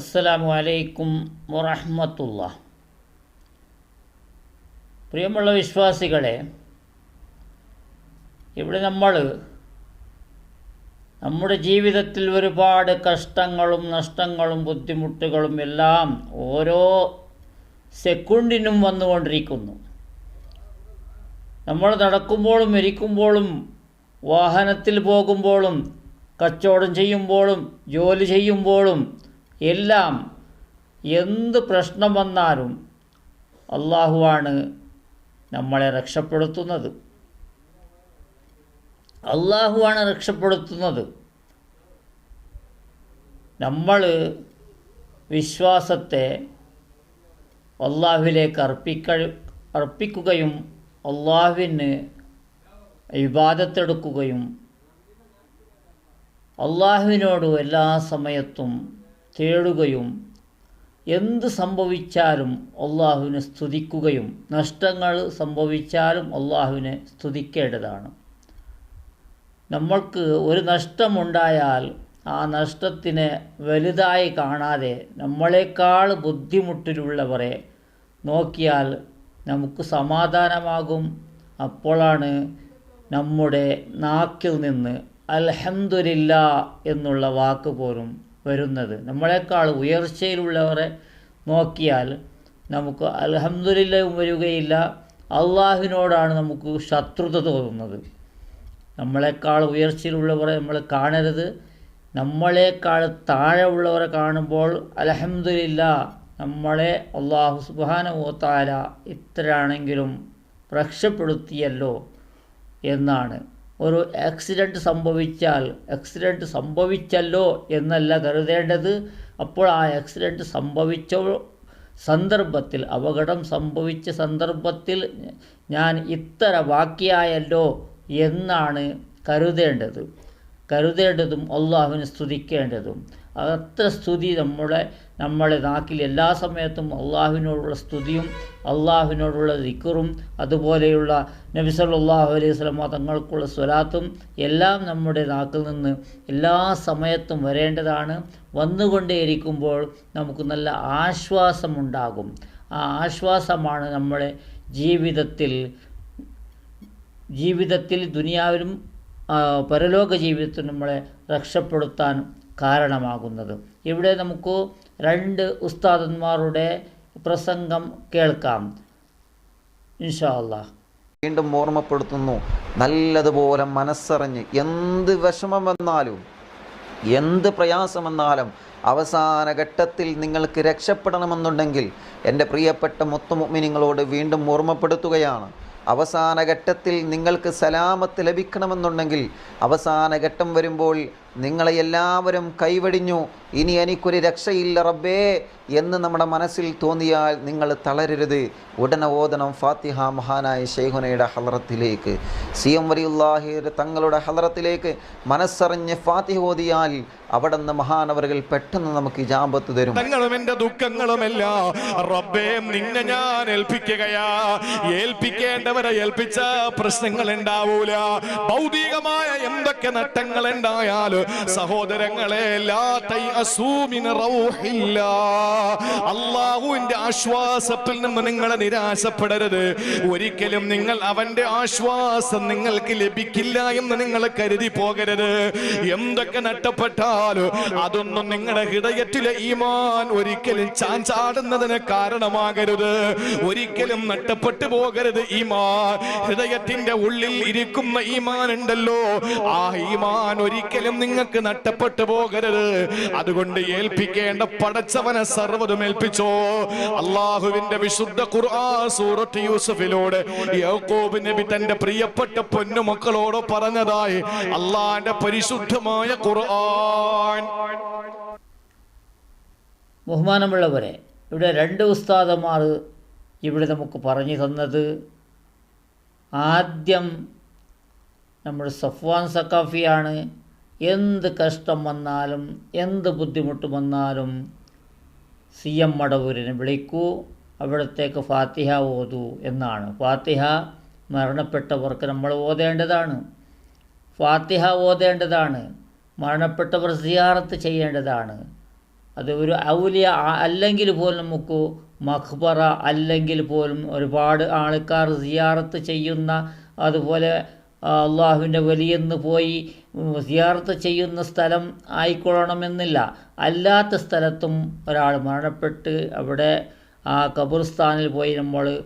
അസ്സലാമു അലൈക്കും വറഹമത്തുള്ള പ്രിയമുള്ള വിശ്വാസികളെ ഇവിടെ നമ്മൾ നമ്മുടെ ജീവിതത്തിൽ ഒരുപാട് കഷ്ടങ്ങളും നഷ്ടങ്ങളും ബുദ്ധിമുട്ടുകളും എല്ലാം ഓരോ സെക്കൻഡിനും വന്നുകൊണ്ടിരിക്കുന്നു. നമ്മൾ നടക്കുമ്പോഴും ഇരിക്കുമ്പോഴും വാഹനത്തിൽ പോകുമ്പോഴും കച്ചവടം ചെയ്യുമ്പോഴും ജോലി ചെയ്യുമ്പോഴും എല്ലാം എന്ത് പ്രശ്നം വന്നാലും അള്ളാഹുവാണ് നമ്മളെ രക്ഷപ്പെടുത്തുന്നത്. അള്ളാഹുവാണ് രക്ഷപ്പെടുത്തുന്നത്. നമ്മൾ വിശ്വാസത്തെ അള്ളാഹുവിലേക്ക് അർപ്പിക്ക അർപ്പിക്കുകയും അള്ളാഹുവിന് വിവാദത്തെടുക്കുകയും അള്ളാഹുവിനോട് എല്ലാ സമയത്തും തേടുകയും എന്ത് സംഭവിച്ചാലും അള്ളാഹുവിനെ സ്തുതിക്കുകയും നഷ്ടങ്ങൾ സംഭവിച്ചാലും അള്ളാഹുവിനെ സ്തുതിക്കേണ്ടതാണ്. നമ്മൾക്ക് ഒരു നഷ്ടമുണ്ടായാൽ ആ നഷ്ടത്തിനെ വലുതായി കാണാതെ നമ്മളെക്കാൾ ബുദ്ധിമുട്ടിലുള്ളവരെ നോക്കിയാൽ നമുക്ക് സമാധാനമാകും. അപ്പോഴാണ് നമ്മുടെ നാക്കിൽ നിന്ന് അൽഹന്ദില്ല എന്നുള്ള വാക്ക് പോലും വരുന്നത്. നമ്മളെക്കാൾ ഉയർച്ചയിലുള്ളവരെ നോക്കിയാൽ നമുക്ക് അൽഹംദുലില്ലയും വരികയില്ല അള്ളാഹുവിനോടാണ് നമുക്ക് ശത്രുത തോന്നുന്നത്. നമ്മളെക്കാൾ ഉയർച്ചയിലുള്ളവരെ നമ്മൾ കാണരുത്. നമ്മളെക്കാൾ താഴെ ഉള്ളവരെ കാണുമ്പോൾ അലഹമില്ല നമ്മളെ അള്ളാഹു സുബാനുവത്താല ഇത്രയാണെങ്കിലും രക്ഷപ്പെടുത്തിയല്ലോ എന്നാണ്. ഒരു ആക്സിഡന്റ് സംഭവിച്ചാൽ ആക്സിഡന്റ് സംഭവിച്ചല്ലോ എന്നല്ല കരുതേണ്ടത്. അപ്പോൾ ആ ആക്സിഡന്റ് സംഭവിച്ച സന്ദർഭത്തിൽ അപകടം സംഭവിച്ച സന്ദർഭത്തിൽ ഞാൻ ഇത്ര ബാക്കിയായല്ലോ എന്നാണ് കരുതേണ്ടത്. കരുതേണ്ടതും അള്ളാഹുവിനെ സ്തുതിക്കേണ്ടതും. അത്ര സ്തുതി നമ്മുടെ നമ്മളെ നാക്കിൽ എല്ലാ സമയത്തും അള്ളാഹുവിനോടുള്ള സ്തുതിയും അള്ളാഹുവിനോടുള്ള ദിക്കറും അതുപോലെയുള്ള നബി സല്ലല്ലാഹു അലൈഹി സ്വലമ തങ്ങൾക്കുള്ള സ്വലാത്തും എല്ലാം നമ്മുടെ നാക്കിൽ നിന്ന് എല്ലാ സമയത്തും വരേണ്ടതാണ്. വന്നുകൊണ്ടേയിരിക്കുമ്പോൾ നമുക്ക് നല്ല ആശ്വാസമുണ്ടാകും ആ ആശ്വാസമാണ് നമ്മളെ ജീവിതത്തിൽ ജീവിതത്തിൽ ദുനിയാവിലും പരലോക ജീവിതത്തിൽ നമ്മളെ രക്ഷപ്പെടുത്താൻ കാരണമാകുന്നത്. ഇവിടെ നമുക്ക് രണ്ട് ഉസ്താദന്മാരുടെ പ്രസംഗം കേൾക്കാം. ഇൻഷാ അള്ളാഹ് വീണ്ടും ഓർമ്മപ്പെടുത്തുന്നു. നല്ലതുപോലെ മനസ്സറിഞ്ഞ് എന്ത് വിഷമം വന്നാലും എന്ത് പ്രയാസം വന്നാലും അവസാന ഘട്ടത്തിൽ നിങ്ങൾക്ക് രക്ഷപ്പെടണമെന്നുണ്ടെങ്കിൽ എന്റെ പ്രിയപ്പെട്ട മുത്തുമുമിനിങ്ങളോട് വീണ്ടും ഓർമ്മപ്പെടുത്തുകയാണ്. അവസാന ഘട്ടത്തിൽ നിങ്ങൾക്ക് സലാമത്ത് ലഭിക്കണമെന്നുണ്ടെങ്കിൽ അവസാന ഘട്ടം വരുമ്പോൾ നിങ്ങളെ എല്ലാവരും കൈവടിഞ്ഞു. ഇനി എനിക്കൊരു രക്ഷയില്ല റബ്ബേ എന്ന് നമ്മുടെ മനസ്സിൽ തോന്നിയാൽ നിങ്ങൾ തളരരുത്. ഉടനെ ഓതണം ഫാത്തിഹ മഹാനായ ഷെയ്ഖുനയുടെ ഹലറത്തിലേക്ക്. സി എം വരിയുല്ലാഹിയുടെ തങ്ങളുടെ ഹലറത്തിലേക്ക്. മനസ്സറിഞ്ഞ് ഫാത്തിഹ ഓതിയാൽ അവിടെ നിന്ന് മഹാനവറുകൾ പെട്ടെന്ന് നമുക്ക് ജാമ്പത്ത് തരും. കഷ്ടങ്ങളും എന്റെ ദുഃഖങ്ങളുമെല്ലാം റബ്ബേ നിന്നെ ഞാൻ ഏൽപ്പിക്കുകയാ. ഏൽപ്പിക്കേണ്ടവരെ ഏൽപ്പിച്ച പ്രശ്നങ്ങൾ ഉണ്ടാവൂല. ഭൗതികമായ എന്തൊക്കെ നട്ടങ്ങൾ ഉണ്ടായാലും സഹോദരങ്ങളെ ലാ തൈഅസൂമിൻ റൗഹില്ല. അള്ളാഹുവിന്റെ ആശ്വാസത്തിൽ നിന്ന് നിങ്ങൾ നിരാശപ്പെടരുത്. ഒരിക്കലും നിങ്ങൾ അവന്റെ ആശ്വാസം നിങ്ങൾക്ക് ലഭിക്കില്ല എന്ന് നിങ്ങൾ കരുതി പോകരുത്. എന്തൊക്കെ നട്ടപ്പെട്ടാലും അതൊന്നും നിങ്ങളുടെ ഹൃദയത്തിലെ ഈമാൻ ഒരിക്കലും ചാഞ്ചാടുന്നതിന് കാരണമാകരുത്. ഒരിക്കലും നട്ടപ്പെട്ടു പോകരുത് ഈമാൻ. ഹൃദയത്തിന്റെ ഉള്ളിൽ ഇരിക്കുന്ന ഈമാൻ ഉണ്ടല്ലോ. ആ ഈമാൻ ഒരിക്കലും നിങ്ങൾക്ക് നട്ടപ്പെട്ടു പോകരുത്. അതുകൊണ്ട് ഏൽപ്പിക്കേണ്ട പടച്ചവനെ സർവതും ഏൽപ്പിച്ചോ അള്ളാഹുവിന്റെ വിശുദ്ധ ഖുർആൻ സൂറത്ത് യൂസഫിലൂടെ യാക്കോബ് നബി തന്റെ പ്രിയപ്പെട്ട പൊന്നുമക്കളോട് പറഞ്ഞതായി അള്ളാന്റെ പരിശുദ്ധമായ ഖുർആൻ. ബഹുമാനമുള്ളവരെ ഇവിടെ രണ്ട് ഉസ്താദന്മാർ ഇവിടെ നമുക്ക് പറഞ്ഞു തന്നത് ആദ്യം നമ്മൾ സഫ്വാൻ സക്കാഫിയാണ് എന്ത് കഷ്ടം വന്നാലും എന്ത് ബുദ്ധിമുട്ട് വന്നാലും സി എം മടവൂരിനെ വിളിക്കൂ. അവിടത്തേക്ക് ഫാത്തിഹ ഓതൂ എന്നാണ്. ഫാത്തിഹ മരണപ്പെട്ടവർക്ക് നമ്മൾ ഓതേണ്ടതാണ്. ഫാത്തിഹ ഓതേണ്ടതാണ്. മരണപ്പെട്ടവർ സിയാറത്ത് ചെയ്യേണ്ടതാണ്. അത് ഒരു ഔലിയ അല്ലെങ്കിൽ പോലും നമുക്ക് മഖ്ബറ അല്ലെങ്കിൽ പോലും ഒരുപാട് ആൾക്കാർ സിയാറത്ത് ചെയ്യുന്ന അതുപോലെ അള്ളാഹുവിന്റെ വലിയെന്ന് പോയി സിയാർത്ത് ചെയ്യുന്ന സ്ഥലം ആയിക്കൊള്ളണമെന്നില്ല. അല്ലാത്ത സ്ഥലത്തും ഒരാൾ മരണപ്പെട്ട് അവിടെ ആ ഖബർസ്ഥാനിൽ പോയി നമ്മൾ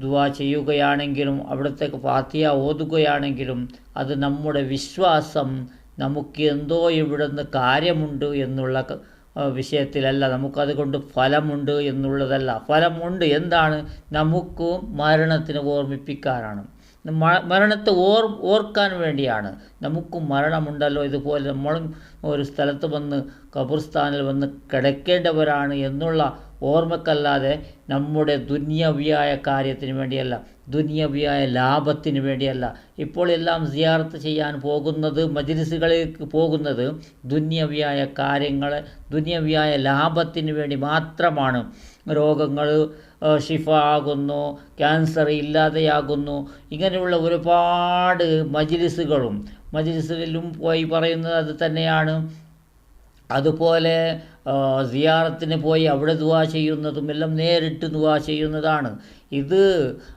ദുവാ ചെയ്യുകയാണെങ്കിലും അവിടത്തേക്ക് ഫാത്തിയ ഓതുകയാണെങ്കിലും അത് നമ്മുടെ വിശ്വാസം നമുക്ക് എന്തോ ഇവിടുന്ന് കാര്യമുണ്ട് എന്നുള്ള വിഷയത്തിലല്ല. നമുക്കതുകൊണ്ട് ഫലമുണ്ട് എന്നുള്ളതല്ല. ഫലമുണ്ട് എന്താണ്? നമുക്ക് മരണത്തിന് ഓർമ്മിപ്പിക്കാനാണ്. മരണത്തെ ഓർ ഓർക്കാൻ വേണ്ടിയാണ്. നമുക്കും മരണമുണ്ടല്ലോ. ഇതുപോലെ നമ്മളും ഒരു സ്ഥലത്ത് വന്ന് കബർസ്ഥാനിൽ വന്ന് കിടക്കേണ്ടവരാണ് എന്നുള്ള ഓർമ്മക്കല്ലാതെ നമ്മുടെ ദുന്യവിയായ കാര്യത്തിന് വേണ്ടിയല്ല ദുന്യവിയായ ലാഭത്തിന് വേണ്ടിയല്ല. ഇപ്പോൾ എല്ലാം സിയാർത്ത് ചെയ്യാൻ പോകുന്നത് മജ്ലിസുകളിലേക്ക് പോകുന്നത് ദുന്യവിയായ കാര്യങ്ങൾ ദുന്യവിയായ ലാഭത്തിന് വേണ്ടി മാത്രമാണ്. രോഗങ്ങൾ ഷിഫ ആകുന്നു ക്യാൻസർ ഇല്ലാതെയാകുന്നു. ഇങ്ങനെയുള്ള ഒരുപാട് മജിലിസുകളും മജിലിസുകളിലും പോയി പറയുന്നത് അത് തന്നെയാണ്. അതുപോലെ സിയാറത്തിന് പോയി അവിടെ ദുവാ ചെയ്യുന്നതും എല്ലാം നേരിട്ട് ദുവാ ചെയ്യുന്നതാണ്. ഇത്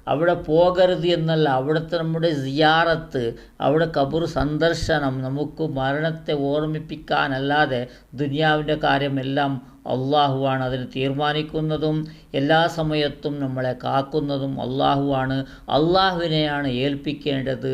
അവിടെ പോകരുത് എന്നല്ല. അവിടുത്തെ നമ്മുടെ സിയാറത്ത് അവിടെ കബർ സന്ദർശനം നമുക്ക് മരണത്തെ ഓർമ്മിപ്പിക്കാനല്ലാതെ ദുനിയാവിന്റെ കാര്യമെല്ലാം അള്ളാഹുവാണ് അതിന് തീരുമാനിക്കുന്നതും എല്ലാ സമയത്തും നമ്മളെ കാക്കുന്നതും അള്ളാഹുവാണ്. അള്ളാഹുവിനെയാണ് ഏൽപ്പിക്കേണ്ടത്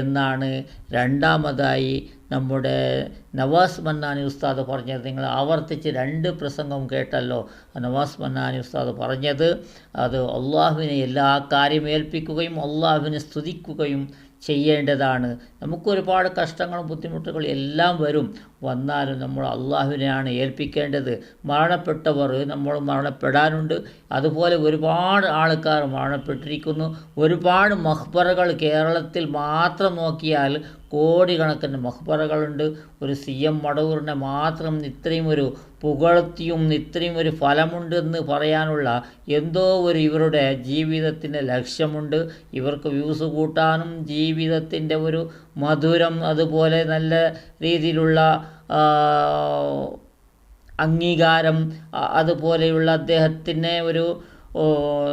എന്നാണ് രണ്ടാമതായി നമ്മുടെ നവാസ് മന്നാനി ഉസ്താദ് പറഞ്ഞത് നിങ്ങൾ ആവർത്തിച്ച് രണ്ട് പ്രസംഗം കേട്ടല്ലോ. നവാസ് മന്നാനി ഉസ്താദ് പറഞ്ഞത് അത് അള്ളാഹുവിനെ എല്ലാ കാര്യം ഏൽപ്പിക്കുകയും അള്ളാഹുവിനെ സ്തുതിക്കുകയും ചെയ്യേണ്ടതാണ്. നമുക്ക് ഒരുപാട് കഷ്ടങ്ങളും ബുദ്ധിമുട്ടുകളും എല്ലാം വരും. വന്നാലും നമ്മൾ അള്ളാഹുവിനെയാണ് ഏൽപ്പിക്കേണ്ടത്. മരണപ്പെട്ടവർ നമ്മൾ മരണപ്പെടാനുണ്ട്. അതുപോലെ ഒരുപാട് ആൾക്കാർ മരണപ്പെട്ടിരിക്കുന്നു. ഒരുപാട് മഹ്ബറകൾ കേരളത്തിൽ മാത്രം നോക്കിയാൽ കോടിക്കണക്കിന് മഹ്ബറകളുണ്ട്. ഒരു സി എം മടവൂറിനെ മാത്രം ഇത്രയും ഒരു പുകഴ്ത്തിയും ഇത്രയും ഒരു ഫലമുണ്ടെന്ന് പറയാനുള്ള എന്തോ ഒരു ഇവരുടെ ജീവിതത്തിന്റെ ലക്ഷ്യമുണ്ട്. ഇവർക്ക് വ്യൂസ് കൂട്ടാനും ജീവിതത്തിന്റെ ഒരു മധുരം അതുപോലെ നല്ല രീതിയിലുള്ള അംഗീകാരം അതുപോലെയുള്ള അദ്ദേഹത്തിനെ ഒരു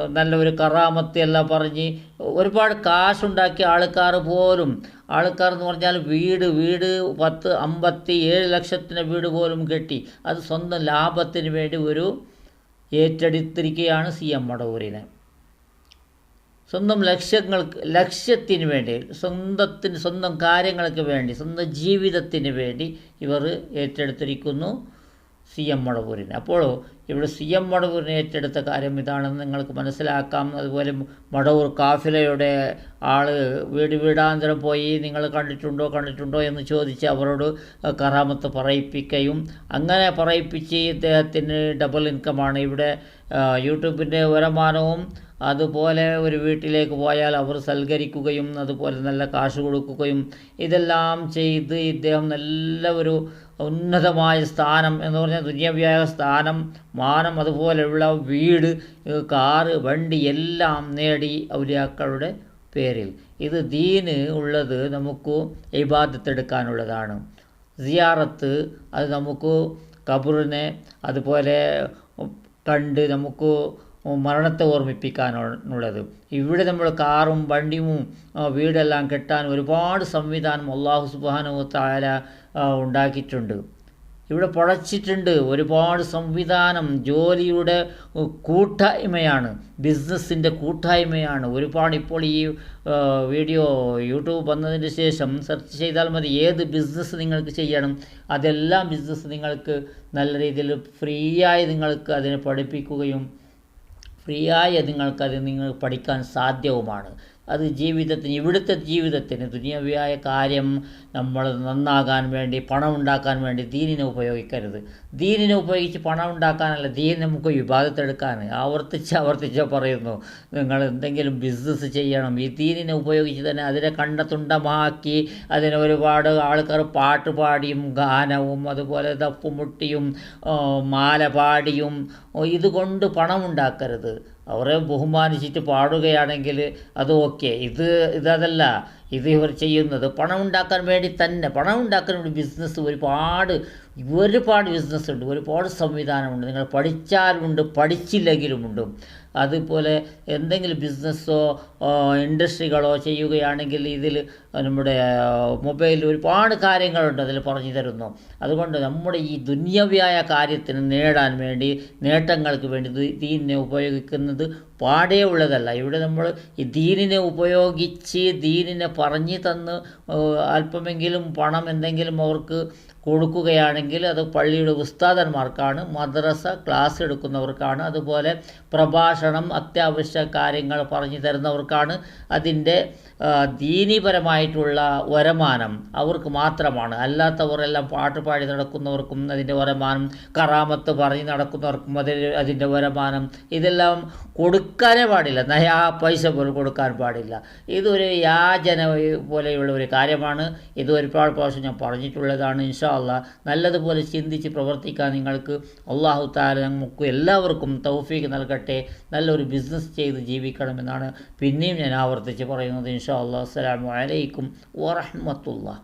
നല്ലൊരു കറാമത്ത് എല്ലാം പറഞ്ഞ് ഒരുപാട് കാശുണ്ടാക്കിയ ആൾക്കാർ പോലും ആൾക്കാർ എന്ന് പറഞ്ഞാൽ വീട് വീട് പത്ത് അമ്പത്തി ഏഴ് ലക്ഷത്തിന് വീട് പോലും കെട്ടി അത് സ്വന്തം ലാഭത്തിന് വേണ്ടി ഒരു ഏറ്റെടുത്തിരിക്കുകയാണ് സി എം മടവൂരിനെ സ്വന്തം ലക്ഷ്യങ്ങൾക്ക് ലക്ഷ്യത്തിന് വേണ്ടി സ്വന്തത്തിന് സ്വന്തം കാര്യങ്ങൾക്ക് വേണ്ടി സ്വന്തം ജീവിതത്തിന് വേണ്ടി ഇവർ ഏറ്റെടുത്തിരിക്കുന്നു സി എം മടവൂരിനെ. അപ്പോൾ ഇവിടെ സി എം മടവൂരിനെ ഏറ്റെടുത്ത കാര്യം ഇതാണെന്ന് നിങ്ങൾക്ക് മനസ്സിലാക്കാം. അതുപോലെ മടവൂർ കാഫിലയുടെ ആൾ വീട് വീടാന്തരം പോയി നിങ്ങൾ കണ്ടിട്ടുണ്ടോ കണ്ടിട്ടുണ്ടോ എന്ന് ചോദിച്ച് അവരോട് കറാമത്ത് പറയിപ്പിക്കുകയും അങ്ങനെ പറയിപ്പിച്ച് ഇദ്ദേഹത്തിന് ഡബിൾ ഇൻകമാണ് ഇവിടെ യൂട്യൂബിന്റെ വരുമാനവും അതുപോലെ ഒരു വീട്ടിലേക്ക് പോയാൽ അവർ സൽക്കരിക്കുകയും അതുപോലെ നല്ല കാശ് കൊടുക്കുകയും ഇതെല്ലാം ചെയ്ത് ഇദ്ദേഹം നല്ല ഒരു ഉന്നതമായ സ്ഥാനം എന്ന് പറഞ്ഞാൽ ദുന്യവ്യായ സ്ഥാനം മാനം അതുപോലെയുള്ള വീട് കാറ് വണ്ടി എല്ലാം നേടി ഔലിയാക്കളുടെ പേരിൽ. ഇത് ദീന് ഉള്ളത് നമുക്ക് ഇബാദത്തെടുക്കാനുള്ളതാണ്. സിയാറത്ത് അത് നമുക്ക് കബറിനെ അതുപോലെ കണ്ട് നമുക്ക് മരണത്തെ ഓർമ്മിപ്പിക്കാനുള്ളത്. ഇവിടെ നമ്മൾ കാറും വണ്ടിയും വീടെല്ലാം കെട്ടാൻ ഒരുപാട് സംവിധാനം അള്ളാഹു സുബാനു താല ഉണ്ടാക്കിയിട്ടുണ്ട്. ഇവിടെ പഴച്ചിട്ടുണ്ട് ഒരുപാട് സംവിധാനം ജോലിയുടെ കൂട്ടായ്മയാണ്. ബിസിനസ്സിന്റെ കൂട്ടായ്മയാണ്. ഒരുപാട് ഇപ്പോൾ ഈ വീഡിയോ യൂട്യൂബ് വന്നതിന് ശേഷം സെർച്ച് ചെയ്താൽ മതി. ഏത് ബിസിനസ് നിങ്ങൾക്ക് ചെയ്യണം അതെല്ലാം ബിസിനസ് നിങ്ങൾക്ക് നല്ല രീതിയിൽ ഫ്രീ ആയി നിങ്ങൾക്ക് അതിനെ പഠിപ്പിക്കുകയും ഫ്രീ ആയി നിങ്ങൾക്കത് നിങ്ങൾ പഠിക്കാൻ സാധ്യവുമാണ്. അത് ജീവിതത്തിന് ഇവിടുത്തെ ജീവിതത്തിന് ദുനിയവിയായ കാര്യം നമ്മൾ നന്നാകാൻ വേണ്ടി പണം ഉണ്ടാക്കാൻ വേണ്ടി ദീനിനെ ഉപയോഗിക്കരുത്. ദീനിനെ ഉപയോഗിച്ച് പണം ഉണ്ടാക്കാനല്ല ദീൻ നമുക്ക് വിവാദത്തെടുക്കാൻ ആവർത്തിച്ച് ആവർത്തിച്ച് പറയുന്നു. നിങ്ങൾ എന്തെങ്കിലും ബിസിനസ് ചെയ്യണം. ഈ ദീനിനെ ഉപയോഗിച്ച് തന്നെ അതിനെ കണ്ടത്തുണ്ടമാക്കി അതിനെ ഒരുപാട് ആൾക്കാർ പാട്ട് പാടിയും ഗാനവും അതുപോലെ തപ്പുമുട്ടിയും മാല പാടിയും ഇതുകൊണ്ട് പണം ഉണ്ടാക്കരുത്. അവരെ ബഹുമാനിച്ചിട്ട് പാടുകയാണെങ്കിൽ അത് ഓക്കെ. ഇത് ഇതല്ല ഇത് ഇവർ ചെയ്യുന്നത് പണം ഉണ്ടാക്കാൻ വേണ്ടി തന്നെ പണം ഉണ്ടാക്കാൻ വേണ്ടി ബിസിനസ് ഒരുപാട് ഒരുപാട് ബിസിനസ് ഉണ്ട് ഒരുപാട് സംവിധാനമുണ്ട്. നിങ്ങൾ പഠിച്ചാലുമുണ്ട് പഠിച്ചില്ലെങ്കിലുമുണ്ട്. അതുപോലെ എന്തെങ്കിലും ബിസിനസ്സോ ഇൻഡസ്ട്രികളോ ചെയ്യുകയാണെങ്കിൽ ഇതിൽ നമ്മുടെ മൊബൈലിൽ ഒരുപാട് കാര്യങ്ങളുണ്ട് അതിൽ പറഞ്ഞു തരുന്നു. അതുകൊണ്ട് നമ്മുടെ ഈ ദുന്യവ്യായ കാര്യത്തിന് നേടാൻ വേണ്ടി നേട്ടങ്ങൾക്ക് വേണ്ടി ഇതിനെ ഉപയോഗിക്കുന്നത് പാടേ ഉള്ളതല്ല. ഇവിടെ നമ്മൾ ഈ ദീനിനെ ഉപയോഗിച്ച് ദീനിനെ പറഞ്ഞു തന്ന് അല്പമെങ്കിലും പണം എന്തെങ്കിലും അവർക്ക് കൊടുക്കുകയാണെങ്കിൽ അത് പള്ളിയുടെ ഉസ്താദന്മാർക്കാണ് മദ്രസ ക്ലാസ് എടുക്കുന്നവർക്കാണ് അതുപോലെ പ്രഭാഷണം അത്യാവശ്യ കാര്യങ്ങൾ പറഞ്ഞു തരുന്നവർക്കാണ് അതിന്റെ ദീനീപരമായിട്ടുള്ള വരമാനം അവർക്ക് മാത്രമാണ്. അല്ലാത്തവർ എല്ലാം പാട്ട് പാടി നടക്കുന്നവർക്കും അതിന്റെ വരമാനം കറാമത്ത് പറഞ്ഞ് നടക്കുന്നവർക്കും അതിൽ അതിന്റെ വരമാനം ഇതെല്ലാം കൊടുക്കാനേ പാടില്ല. നയാ പൈസ പോലും കൊടുക്കാൻ പാടില്ല. ഇതൊരു യാചന പോലെയുള്ള ഒരു കാര്യമാണ്. ഇത് ഒരുപാട് പ്രാവശ്യം ഞാൻ പറഞ്ഞിട്ടുള്ളതാണ്. ഇൻഷാ അല്ല നല്ലതുപോലെ ചിന്തിച്ച് പ്രവർത്തിക്കാൻ നിങ്ങൾക്ക് അള്ളാഹു താല നമുക്ക് എല്ലാവർക്കും തൗഫീക്ക് നൽകട്ടെ. നല്ലൊരു ബിസിനസ് ചെയ്ത് ജീവിക്കണമെന്നാണ് പിന്നെയും ഞാൻ ആവർത്തിച്ച് പറയുന്നത്. ഇൻഷാ അള്ളാഹ് അസ്സലാമു അലൈക്കും വറഹ്മത്തുള്ളാഹി